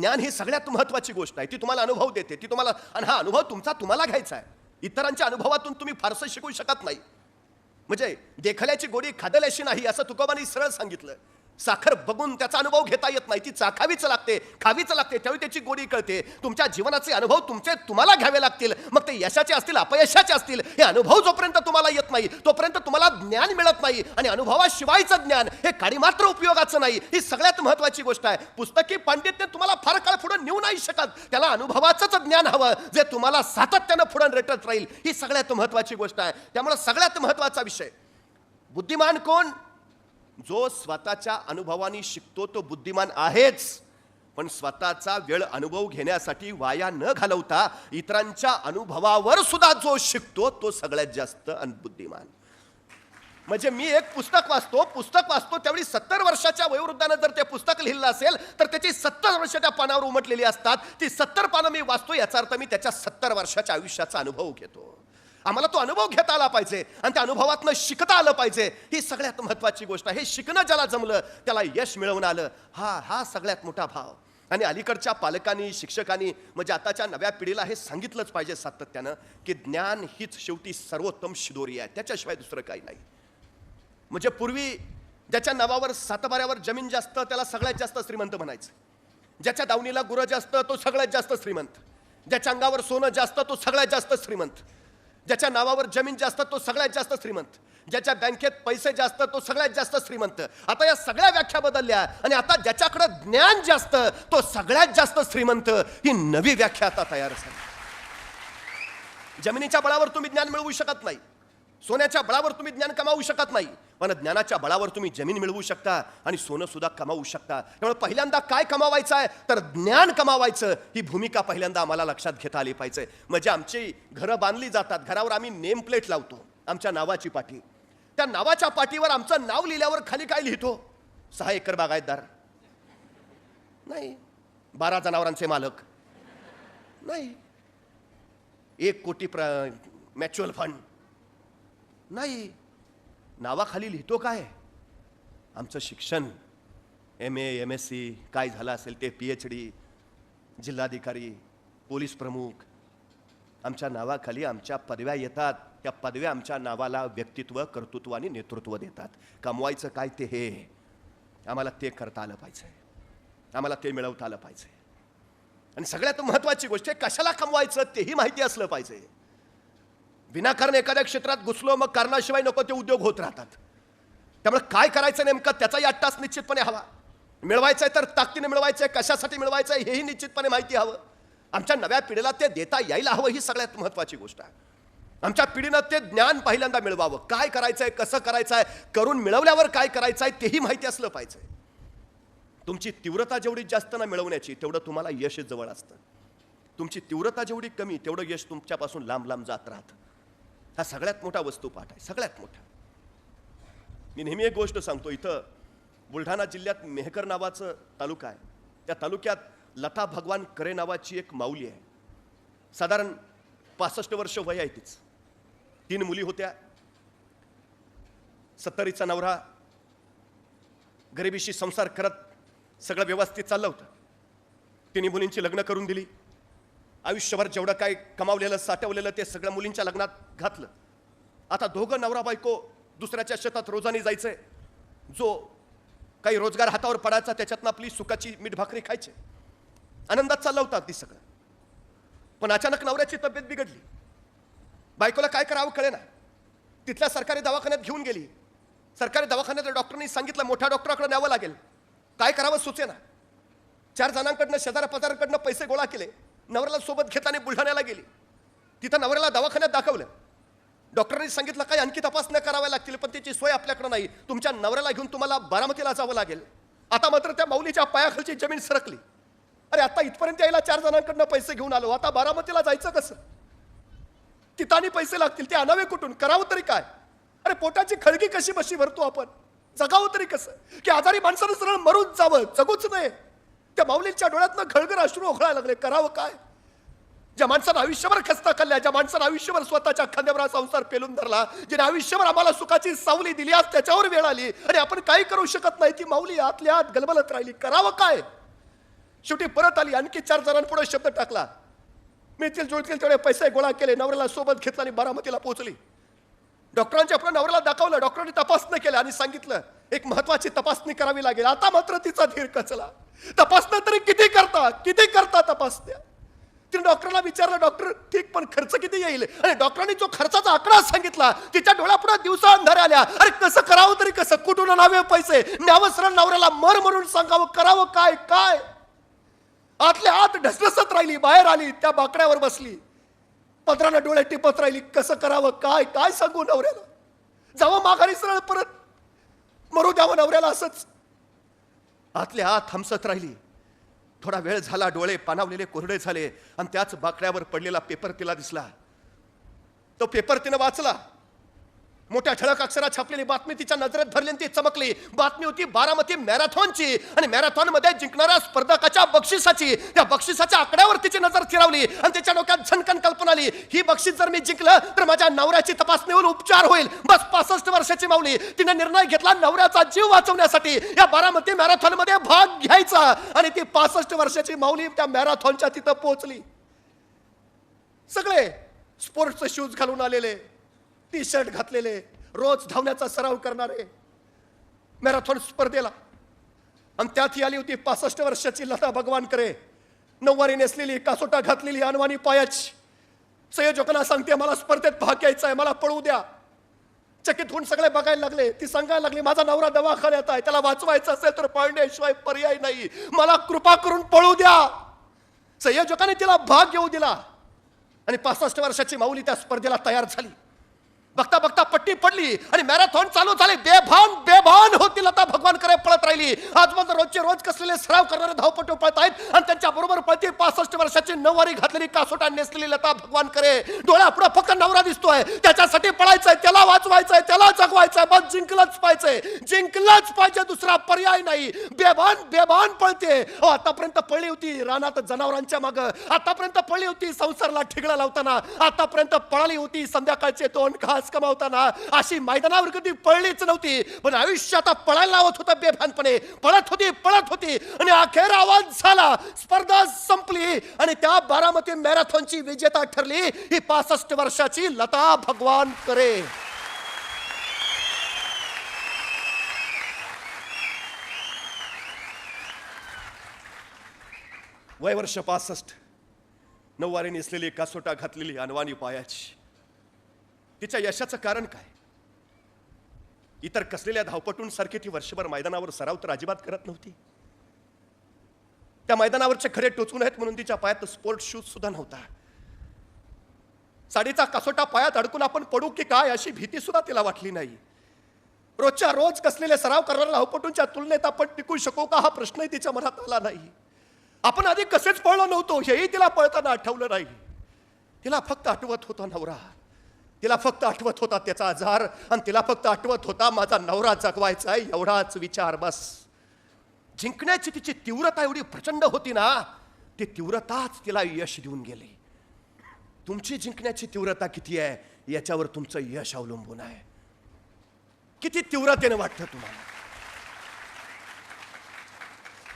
ज्ञान ही सगळ्यात महत्वाची गोष्ट आहे. ती तुम्हाला अनुभव देते. ती तुम्हाला आणि हा अनुभव तुमचा तुम्हाला घ्यायचा आहे. इतरांच्या अनुभवातून तुम्ही फारसं शिकू शकत नाही. म्हणजे देखल्याची गोडी खादल्याशी नाही असं तुकोबांनी सरळ सांगितलं. साखर बघून त्याचा अनुभव घेता येत नाही. ती चाखावीच लागते खावीच लागते. त्यावेळी त्याची गोडी कळते. तुमच्या जीवनाचे अनुभव तुमचे तुम्हाला घ्यावे लागतील. मग ते यशाचे असतील अपयशाचे असतील हे अनुभव जोपर्यंत तुम्हाला येत नाही तोपर्यंत तुम्हाला ज्ञान मिळत नाही. आणि अनुभवाशिवायचं ज्ञान हे काळी मात्र उपयोगाचं नाही. ही सगळ्यात महत्वाची गोष्ट आहे. पुस्तकी पांडित्य तुम्हाला फार काळ पुढे नेऊ नाही शकत. त्याला अनुभवाचंच ज्ञान हवं जे तुम्हाला सातत्यानं पुढे रेटत राहील. ही सगळ्यात महत्वाची गोष्ट आहे. त्यामुळे सगळ्यात महत्त्वाचा विषय. बुद्धिमान कोण? जो स्वतःच्या अनुभवाने शिकतो तो बुद्धिमान आहेच. पण स्वतःचा वेळ अनुभव घेण्यासाठी वाया न घालवता इतरांच्या अनुभवावर सुद्धा जो शिकतो तो सगळ्यात जास्त बुद्धिमान म्हणजे मी एक पुस्तक वाचतो पुस्तक वाचतो त्यावेळी सत्तर वर्षाच्या वयोवृद्धानं जर ते पुस्तक लिहिलं असेल तर त्याची सत्तर वर्ष त्या पानावर उमटलेली असतात. ती सत्तर पानं मी वाचतो याचा अर्थ मी त्याच्या सत्तर वर्षाच्या आयुष्याचा अनुभव घेतो. आम्हाला तो अनुभव घेता आला पाहिजे आणि त्या अनुभवातनं शिकता आलं पाहिजे. ही सगळ्यात महत्वाची गोष्ट आहे. हे शिकणं ज्याला जमलं त्याला यश मिळवून आलं. हा हा सगळ्यात मोठा भाव. आणि अलीकडच्या पालकांनी शिक्षकांनी म्हणजे आताच्या नव्या पिढीला हे सांगितलंच पाहिजे सातत्यानं की ज्ञान हीच शेवटी सर्वोत्तम शिदोरी आहे. त्याच्याशिवाय दुसरं काही नाही. म्हणजे पूर्वी ज्याच्या नावावर सातबाऱ्यावर जमीन जास्त त्याला सगळ्यात जास्त श्रीमंत म्हणायचं. ज्याच्या दावणीला गुरं जास्त तो सगळ्यात जास्त श्रीमंत. ज्याच्या अंगावर सोनं जास्त तो सगळ्यात जास्त श्रीमंत. ज्याच्या नावावर जमीन जास्त तो सगळ्यात जास्त श्रीमंत. ज्याच्या बँकेत पैसे जास्त तो सगळ्यात जास्त श्रीमंत. आता या सगळ्या व्याख्या बदलल्या आणि आता ज्याच्याकडे ज्ञान जास्त तो सगळ्यात जास्त श्रीमंत. ही नवी व्याख्या आता तयार झाली. जमिनीच्या बळावर तुम्ही ज्ञान मिळवू शकत नाही. सोन्याच्या बळावर तुम्ही ज्ञान कमावू शकत नाही. पण ज्ञानाच्या बळावर तुम्ही जमीन मिळवू शकता आणि सोनं सुद्धा कमावू शकता. त्यामुळे पहिल्यांदा काय कमावायचं आहे तर ज्ञान कमावायचं. ही भूमिका पहिल्यांदा आम्हाला लक्षात घेता आली पाहिजे. म्हणजे आमची घरं बांधली जातात. घरावर आम्ही नेम प्लेट लावतो. आमच्या नावाची पाठी. त्या नावाच्या पाठीवर आमचं नाव लिहिल्यावर खाली काय लिहितो? सहा एकर बागायतदार. नाही. बारा जनावरांचे मालक. नाही. एक कोटी प्र मॅच्युअल फंड. नाही नावाखाली लिहितो काय? आमचं शिक्षण M A M S C काय झालं असेल ते पी एच डी जिल्हाधिकारी पोलीस प्रमुख आमच्या नावाखाली आमच्या पदव्या येतात. त्या पदव्या आमच्या नावाला व्यक्तित्व कर्तृत्व आणि नेतृत्व देतात. कमवायचं काय ते हे? आम्हाला ते करता आलं पाहिजे. आम्हाला ते मिळवता आलं पाहिजे. आणि सगळ्यात महत्त्वाची गोष्ट आहे कशाला कमवायचं तेही माहिती असलं पाहिजे. विनाकारण एखाद्या क्षेत्रात घुसलो मग कारणाशिवाय नको ते उद्योग होत राहतात. त्यामुळे काय करायचं नेमकं? त्याचाही अट्टास निश्चितपणे हवा. मिळवायचं आहे तर ताकदीने मिळवायचं आहे कशासाठी मिळवायचं आहे हेही निश्चितपणे माहिती हवं. आमच्या नव्या पिढीला ते देता यायला हवं ही सगळ्यात महत्त्वाची गोष्ट आहे. आमच्या पिढीनं ते ज्ञान पहिल्यांदा मिळवावं. काय करायचं आहे कसं करायचं आहे करून मिळवल्यावर काय करायचं आहे तेही माहिती असलं पाहिजे. तुमची तीव्रता जेवढी जास्त ना मिळवण्याची तेवढं तुम्हाला यश जवळ असतं. तुमची तीव्रता जेवढी कमी तेवढं यश तुमच्यापासून लांब लांब जात राहतं. हा सगळ्यात मोठा वस्तुपाठ आहे सगळ्यात मोठा. मी नेहमी एक गोष्ट सांगतो इथं बुलढाणा जिल्ह्यात मेहकर नावाचं तालुका आहे. त्या तालुक्यात लता भगवान करे नावाची एक माऊली आहे. साधारण पासष्ट वर्ष वय आहे तीच. तीन मुली होत्या. सत्तरीचा नवरा गरिबीशी संसार करत सगळं व्यवस्थित चाललं होतं. तिन्ही मुलींची लग्न करून दिली. आयुष्यभर जेवढं काय कमावलेलं साठवलेलं ते सगळं मुलींच्या लग्नात घातलं. आता दोघं नवरा बायको दुसऱ्याच्या शेतात रोजाने जायचंय. जो काही रोजगार हातावर पडायचा त्याच्यातनं आपली सुखाची मीठ भाकरी खायचे. आनंदात चाललं होता अगदी सगळं. पण अचानक नवऱ्याची तब्येत बिघडली. बायकोला काय करावं कळे ना तिथल्या सरकारी दवाखान्यात घेऊन गेली. सरकारी दवाखान्यात डॉक्टरनी सांगितलं मोठ्या डॉक्टराकडे न्यावं लागेल. काय करावं सुचे ना चार जणांकडनं शेजारा पजारांकडनं पैसे गोळा केले. नवऱ्याला सोबत घेताना बुलढाण्याला गेली. तिथं नवऱ्याला दवाखान्यात दाखवलं. डॉक्टरांनी सांगितलं काही आणखी तपासण्या कराव्या लागतील पण त्याची सोय आपल्याकडे नाही. तुमच्या नवऱ्याला घेऊन तुम्हाला बारामतीला जावं लागेल. आता मात्र त्या माऊलीच्या पायाखालची जमीन सरकली. अरे आता इथपर्यंत यायला चार जणांकडनं पैसे घेऊन आलो. आता बारामतीला जायचं कसं? तिथं पैसे लागतील ते आणावे कुठून? करावं तरी काय? अरे पोटाची खळगी कशी बशी भरतो आपण? जगावं तरी कसं? की आजारी माणसानं सरळ मरून जावं. जगूच नाही त्या माऊलींच्या डोळ्यातनं घळघर अश्रू ओखळायला लागले. करावं काय? ज्या माणसानं आयुष्यभर खस्ता खाल्ल्या ज्या माणसानं आयुष्यभर स्वतःच्या खांद्यावर संसार पेलून धरला ज्याने आयुष्यभर आम्हाला सुखाची सावली दिली आज त्याच्यावर वेळ आली. आणि आपण काही करू शकत नाही. ती माऊली आतल्या आत गलबलत राहिली. करावं काय? शेवटी परत आली. आणखी चार जणांपुढे शब्द टाकला. मिळतील जुळतील तेवढे पैसे गोळा केले. नवऱ्याला सोबत घेतला आणि बारामतीला पोहोचली. डॉक्टरांच्या आपल्या नवऱ्याला दाखवलं डॉक्टरांनी तपासणी केलं आणि सांगितलं एक महत्वाची तपासणी करावी लागेल. आता मात्र तिचा धीर कचला. तपासणं तरी किती करता किती करता तपासण्या? तिने डॉक्टरला विचारलं डॉक्टर ठीक पण खर्च किती येईल? आणि डॉक्टरांनी जो खर्चाचा आकडा सांगितला तिच्या डोळ्यापुढे दिवसा अंधारे आल्या. अरे कसं करावं तरी कसं? कुठून आणावे पैसे? न्यावसर नवऱ्याला मर म्हणून सांगावं? करावं काय? काय? आतल्या आत ढसढसत राहिली बाहेर आली त्या बाकड्यावर बसली. पत्रानं डोळे टिपत राहिली. कसं करावं? काय? काय सांगू नवऱ्याला? जावं माघारी सरळ परत. मरू द्यावं नवऱ्याला असंच. आतल्या आत हमसत राहिली. थोडा वेळ झाला डोळे पानावलेले कोरडे झाले आणि त्याच बाकड्यावर पडलेला पेपर तिला दिसला. तो पेपर तिनं वाचला. मोठ्या ठळक अक्षरात छापलेली बातमी तिच्या नजरेत भरली आणि ती चमकली. बातमी होती बारामती मॅरेथॉनची. आणि मॅरेथॉनमध्ये जिंकणाऱ्या स्पर्धकाच्या बक्षिसाची. त्या बक्षिसाच्या आकड्यावर तिची नजर फिरवली आणि तिच्या डोक्यात झनकन कल्पना आली. ही बक्षीस जर मी जिंकलं तर माझ्या नवऱ्याची तपासणी होऊन उपचार होईल. बस पासष्ट वर्षाची माऊली. तिने निर्णय घेतला नवऱ्याचा जीव वाचवण्यासाठी. या बारामती मॅरेथॉनमध्ये भाग घ्यायचा. आणि ती पासष्ट वर्षाची माऊली त्या मॅरेथॉनच्या तिथं पोहोचली. सगळे स्पोर्ट्सचे शूज घालून आलेले. टी शर्ट घातलेले रोज धावण्याचा सराव करणारे मॅरेथॉन स्पर्धेला. आणि त्यात ही आली होती पासष्ट वर्षाची लता भगवान करे नऊवारी नेसलेली कासोटा घातलेली अनवानी पायाची. संयोजकांना सांगते मला स्पर्धेत भाग घ्यायचा आहे मला पळू द्या. चकित होऊन सगळे बघायला लागले. ती सांगायला लागली माझा नवरा दवाखान्यात आहे त्याला वाचवायचं असेल तर पळण्याशिवाय पर्याय नाही. मला कृपा करून पळू द्या. संयोजकाने तिला भाग घेऊ दिला. आणि पासष्ट वर्षाची माऊली त्या स्पर्धेला तयार झाली. बघता बघता पट्टी पडली आणि मॅरेथॉन चालू झाले. बेभान बेभान होती लता भगवान करे पळत राहिली. आजपर्यंत रोजचे रोज कसलेले सराव करणारे धावपटू पळत आहेत आणि त्यांच्या बरोबर पळते पासष्ट वर्षाची नऊवारी घातलेली कासोटा नेसलेली लता भगवान करे डोळ्यापुढे फक्त नवरा दिसतोय. त्याच्यासाठी पळायचंय त्याला वाचवायचंय त्याला जगवायचंय. बस जिंकलंच पाहिजे. जिंकलंच पाहिजे दुसरा पर्याय नाही. बेभान बेभान पळते. आतापर्यंत पळली होती रानात जनावरांच्या माग. आतापर्यंत पळली होती संसारला ठिगळा लावताना. आतापर्यंत पळाली होती संध्याकाळचे दोन घास कमावताना अशी मैदानावर कधी पळलीच नव्हती. पण आयुष्य आता पळायला लावत होतं बेभानपणे. पळत होती पळत होती. आणि अखेर आवाज झाला. स्पर्धा संपली. आणि त्या बारामती मॅरेथॉनची विजेता ठरली ही पासष्ट वर्षाची लता भगवान करे. वय वर्ष पासष्ट. नऊवारी नेसलेली कासोटा घातलेली अनवानी पायाची. तिच्या यशाचं कारण काय? इतर कसलेल्या धावपटूंसारखी ती वर्षभर मैदानावर सराव तर अजिबात करत नव्हती. त्या मैदानावरचे खरे टोचून आहेत म्हणून तिच्या पायात स्पोर्ट शूज सुद्धा नव्हता. साडीचा कासोटा पायात अडकून आपण पडू की काय अशी भीती सुद्धा तिला वाटली नाही. रोजच्या रोज कसलेले सराव करणाऱ्या धावपटूंच्या तुलनेत आपण टिकू शकू का हा प्रश्नही तिच्या मनात आला नाही. आपण आधी कसेच पळलो नव्हतो हेही तिला पळताना आठवलं नाही. तिला फक्त आठवत होता नवरा. तिला फक्त आठवत होता त्याचा आजार आणि तिला फक्त आठवत होता माझा नवरा जगवायचा आहे एवढाच विचार बस. जिंकण्याची तिची तीव्रता एवढी प्रचंड होती ना ती तीव्रताच तिला यश देऊन गेली. तुमची जिंकण्याची तीव्रता किती आहे याच्यावर तुमचं यश अवलंबून आहे. किती तीव्रतेने वाटतं तुम्हाला?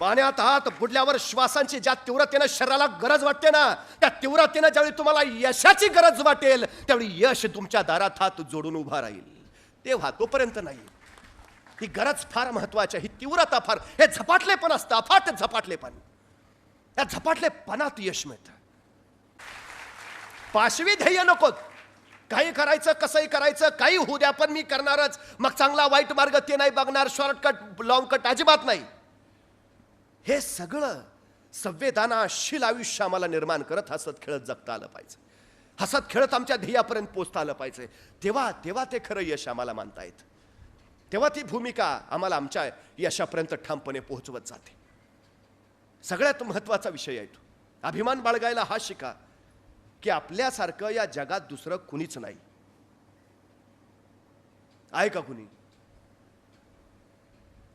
पाण्यात आत बुडल्यावर श्वासांची ज्या तीव्रतेनं शरीराला गरज वाटते ना त्या तीव्रतेनं ज्यावेळी तुम्हाला यशाची गरज वाटेल त्यावेळी यश तुमच्या दारात हात जोडून उभा राहील. तेव्हा तोपर्यंत नाही. ही गरज फार महत्वाची आहे ही तीव्रता फार. हे झपाटलेपण असतं अफाट झपाटलेपण. त्या झपाटलेपणात यश मिळतं. पाशवी ध्येय नको. काही करायचं कसंही करायचं काही होऊ द्या पण मी करणारच. मग चांगला वाईट मार्ग ते नाही बघणार शॉर्टकट लॉंग कट अजिबात नाही. हे सगळं संवेदनाशील आयुष्य आम्हाला निर्माण करत हसत खेळत जगता आलं पाहिजे. हसत खेळत आमच्या ध्येयापर्यंत पोचता आलं पाहिजे. तेव्हा तेव्हा ते खरं यश आम्हाला मानता येतं. तेव्हा ती भूमिका आम्हाला आमच्या यशापर्यंत ठामपणे पोहोचवत जाते. सगळ्यात महत्त्वाचा विषय आहे तो. अभिमान बाळगायला हा शिका की आपल्यासारखं या जगात दुसरं कुणीच नाही. आहे का कुणी?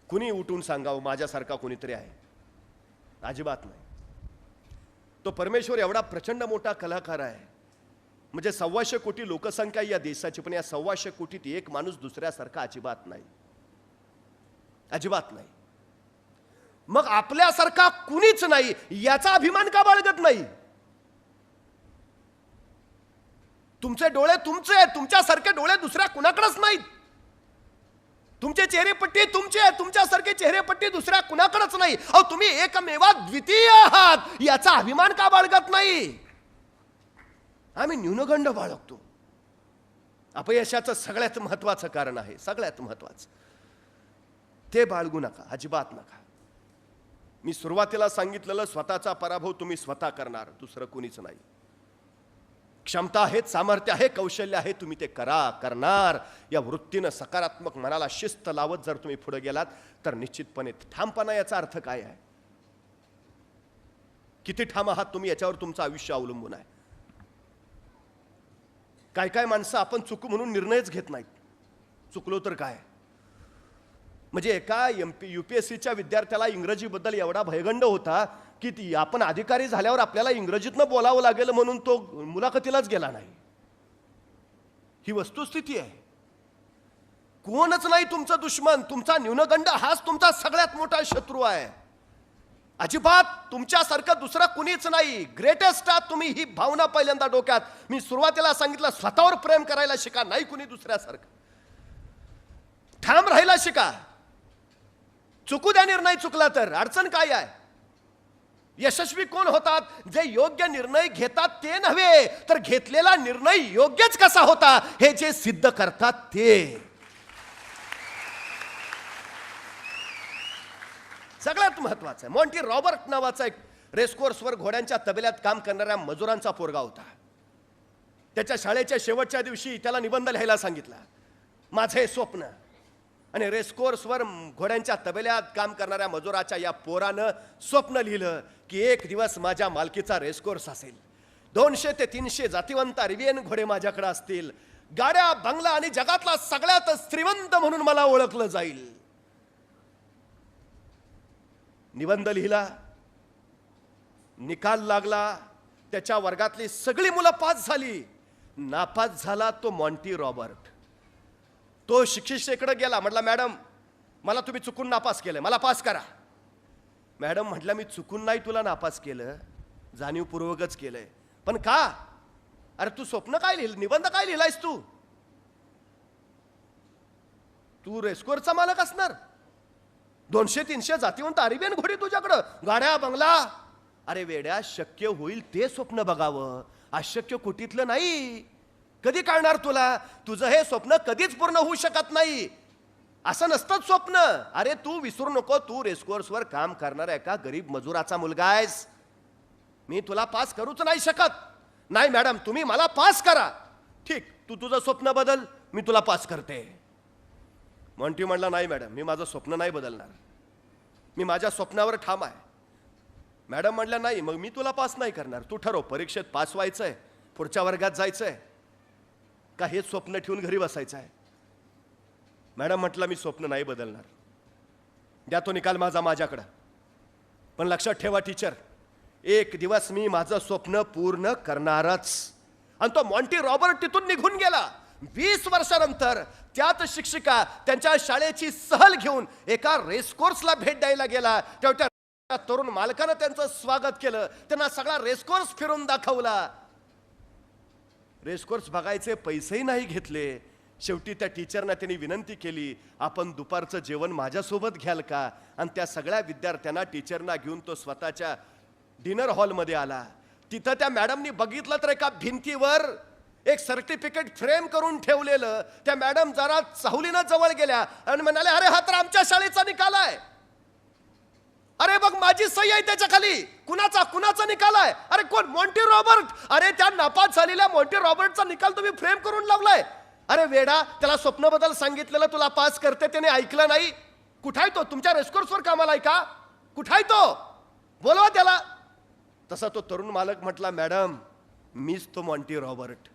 कुणी उठून सांगावं माझ्यासारखा कुणीतरी आहे? अजिबात नाही. तो परमेश्वर एवढा प्रचंड मोठा कलाकार आहे. म्हणजे सव्वाशे कोटी लोकसंख्या या देशाची पण या सव्वाशे कोटीत एक माणूस दुसऱ्यासारखा अजिबात नाही. अजिबात नाही. मग आपल्यासारखा कुणीच नाही याचा अभिमान का बाळगत नाही? तुमचे डोळे तुमचे तुमच्यासारखे डोळे दुसऱ्या कुणाकडेच नाहीत. तुमचे चेहरेपट्टी तुमचे तुमच्यासारखे चेहरेपट्टी दुसऱ्या कुणाकडेच नाही. अहो तुम्ही एकमेवा द्वितीय आहात. याचा अभिमान का बाळगत नाही? आम्ही न्यूनगंड बाळगतो. अपयशाचं सगळ्यात महत्वाचं कारण आहे सगळ्यात महत्वाचं ते बाळगू नका अजिबात नका. मी सुरुवातीला सांगितलेलं स्वतःचा पराभव तुम्ही स्वतः करणार दुसरं कुणीच नाही. क्षमता आहेत सामर्थ्य आहे कौशल्य आहे तुम्ही ते करा करणार. या वृत्तीनं सकारात्मक मनाला शिस्त लावत जर तुम्ही पुढे गेलात तर निश्चितपणे ठामपणा याचा अर्थ काय आहे? किती ठाम आहात तुम्ही याच्यावर तुमचं आयुष्य अवलंबून आहे. काय काय माणसं आपण चुक म्हणून निर्णयच घेत नाहीत. चुकलो तर काय? म्हणजे एका M P U P S सीच्या विद्यार्थ्याला इंग्रजीबद्दल एवढा भयगंड होता किती? आपण अधिकारी झाल्यावर आपल्याला इंग्रजीतनं बोलावं लागेल म्हणून तो मुलाखतीलाच गेला नाही. ही वस्तुस्थिती आहे. कोणच नाही तुमचा दुश्मन तुमचा न्यूनगंड हाच तुमचा सगळ्यात मोठा शत्रू आहे. अजिबात तुमच्यासारखं दुसरं कुणीच नाही. ग्रेटेस्ट आहात तुम्ही ही भावना पहिल्यांदा डोक्यात. मी सुरुवातीला सांगितलं स्वतःवर प्रेम करायला शिका नाही कुणी दुसऱ्यासारखं. ठाम राहायला शिका. चुकू द्या निर्णय चुकला तर. अडचण काय आहे? यशस्वी कोण होतात? जे योग्य निर्णय घेतात ते नव्हे. तर घेतलेला निर्णय योग्यच कसा होता? हे जे सिद्ध करतात ते. सगळ्यात महत्वाचं आहे. मॉन्टी रॉबर्ट नावाचा एक रेसकोर्सवर घोड्यांच्या तबेल्यात काम करणाऱ्या मजुरांचा पोरगा होता. त्याच्या शाळेच्या शेवटच्या दिवशी त्याला निबंध लिहायला सांगितला. माझे स्वप्न आणि रेसकोर्सवर घोड्यांच्या तबेल्यात काम करणाऱ्या मजुराच्या या पोरानं स्वप्न लिहिलं की एक दिवस माझ्या मालकीचा रेसकोर्स असेल. दोनशे ते तीनशे जातिवंत अरबियन घोडे माझ्याकडे असतील. गाड्या बंगला आणि जगातला सगळ्यात श्रीमंत म्हणून मला ओळखलं जाईल. निबंध लिहिला निकाल लागला त्याच्या वर्गातली सगळी मुलं पास झाली. नापास झाला तो मॉन्टी रॉबर्ट. तो शिक्षिकेकडे गेला म्हटला मॅडम मला तुम्ही चुकून नापास केलं मला पास करा. मॅडम म्हटलं मी चुकून नाही तुला नापास केलं जाणीवपूर्वकच केलंय. पण का? अरे तू स्वप्न काय लिहिलं निबंध काय लिहिलायस तू? तू रेस्कोरचा मालक असणार. दोनशे तीनशे जातीवंत अरेबियन घोडी तुझ्याकडं. गाड्या बंगला. अरे वेड्या शक्य होईल ते स्वप्न बघावं. अशक्य कुटीतलं नाही. कधी कळणार तुला? तुझं हे स्वप्न कधीच पूर्ण होऊ शकत नाही. असं नसतं स्वप्न. अरे तू विसरू नको तू रेसकोर्सवर काम करणाऱ्या एका गरीब मजुराचा मुलगा आहेस. मी तुला पास करूच नाही शकत. नाही मॅडम तुम्ही मला पास करा. ठीक तू तुझं स्वप्न बदल मी तुला पास करते. मॉन्टी म्हणला नाही मॅडम मी माझं स्वप्न नाही बदलणार. मी माझ्या स्वप्नावर ठाम आहे. मॅडम म्हणल्या नाही मग मी तुला पास नाही करणार. तू ठरव परीक्षेत पास व्हायचं आहे पुढच्या वर्गात जायचं आहे का हेच स्वप्न ठेवून घरी बसायचं आहे? मॅडम म्हटलं मी स्वप्न नाही बदलणार. द्या तो निकाल माझा माझ्याकडं. पण लक्षात ठेवा टीचर. एक दिवस मी माझं स्वप्न पूर्ण करणारच. आणि तो मॉन्टी रॉबर्ट तिथून निघून गेला. वीस वर्षानंतर त्यात शिक्षिका त्यांच्या शाळेची सहल घेऊन एका रेसकोर्सला भेट द्यायला गेला. तेव्हा त्या तरुण मालकानं त्यांचं स्वागत केलं. त्यांना सगळा रेसकोर्स फिरून दाखवला. रेसकोर्स बघायचे पैसेही नाही घेतले. शेवटी त्या टीचरना त्यांनी विनंती केली आपण दुपारचं जेवण माझ्यासोबत घ्याल का? आणि त्या सगळ्या विद्यार्थ्यांना टीचरना घेऊन तो स्वतःच्या डिनर हॉलमध्ये आला. तिथं त्या मॅडमनी बघितलं तर एका भिंतीवर एक सर्टिफिकेट फ्रेम करून ठेवलेलं. त्या मॅडम जरा चाहुलीनं जवळ गेल्या आणि म्हणाले अरे हा तर आमच्या शाळेचा निकाल आहे. अरे बघ माझी सही आहे त्याच्याखाली कुणाचा कुणाचा निकाल आहे? अरे कोण? मॉन्टी रॉबर्ट अरे त्या नापास झालेल्या मॉन्टी रॉबर्टचा निकाल तुम्ही फ्रेम करून लावलाय. अरे वेडा त्याला स्वप्नबद्दल सांगितलेलं तुला पास करते त्याने ऐकलं नाही. कुठाय तो? तुमच्या रेस्कोर्सवर कामाला आहे का? कुठाय तो? बोलवा त्याला. तसा तो तरुण मालक म्हटला मॅडम मीच तो मॉन्टी रॉबर्ट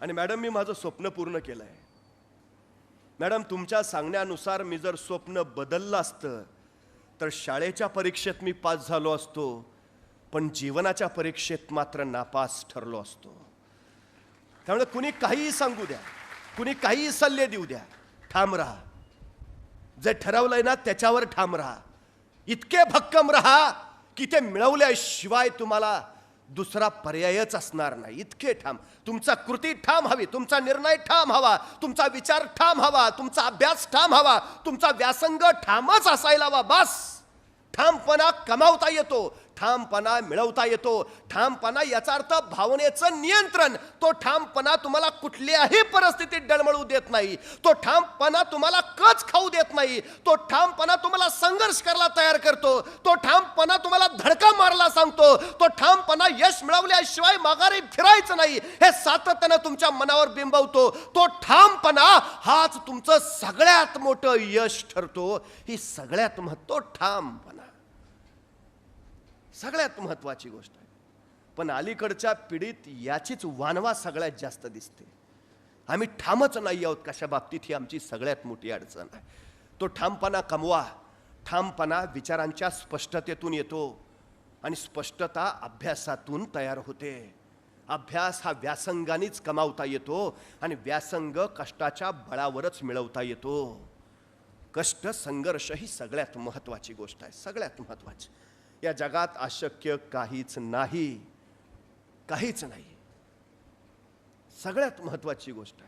आणि मॅडम मी माझं स्वप्न पूर्ण केलं आहे मॅडम तुमच्या सांगण्यानुसार मी जर स्वप्न बदललं असतं तर शाळेच्या परीक्षेत मी पास झालो असतो पण जीवनाच्या परीक्षेत मात्र नापास ठरलो असतो. त्यामुळे कुणी काहीही सांगू द्या कुणी काहीही सल्ले देऊ द्या ठाम राहा. जे ठरवलंय ना त्याच्यावर ठाम राहा. इतके भक्कम राहा की ते मिळवल्याशिवाय तुम्हाला दुसरा पर्यायच असणार नाही. इतके ठाम. तुमचा कृती ठाम हवी तुमचा निर्णय ठाम हवा तुमचा विचार ठाम हवा तुमचा अभ्यास ठाम हवा तुमचा व्यासंग ठामच असायला हवा बस. ठामपणा कमावता येतो. ठामपणा मिळवता येतो. ठामपणा याचा अर्थ भावनेचं नियंत्रण. तो ठामपणा तुम्हाला कुठल्याही परिस्थितीत डळमळू देत नाही. तो ठामपणा तुम्हाला कच खाऊ देत नाही. तो ठामपणा तुम्हाला संघर्ष करायला तयार करतो. तो ठामपणा तुम्हाला धडका मारला सांगतो. तो ठामपणा यश मिळवल्याशिवाय माघारी फिरायचं नाही. हे सातत्यानं तुमच्या मनावर बिंबवतो. तो ठामपणा हाच तुमचं सगळ्यात मोठं यश ठरतो. ही सगळ्यात महत्त्व ठामपणा. सगळ्यात महत्त्वाची गोष्ट आहे. पण अलीकडच्या पिढीत याचीच वानवा सगळ्यात जास्त दिसते. आम्ही ठामच नाही आहोत कशा बाबतीत ही आमची सगळ्यात मोठी अडचण आहे. तो ठामपणा कमवा. ठामपणा विचारांच्या स्पष्टतेतून येतो आणि स्पष्टता अभ्यासातून तयार होते. अभ्यास हा व्यासंगानेच कमावता येतो आणि व्यासंग कष्टाच्या बळावरच मिळवता येतो. कष्ट संघर्ष ही सगळ्यात महत्त्वाची गोष्ट आहे. सगळ्यात महत्त्वाची. या जगात अशक्य काहीच नाही. काहीच नाही. सगळ्यात महत्वाची गोष्ट आहे.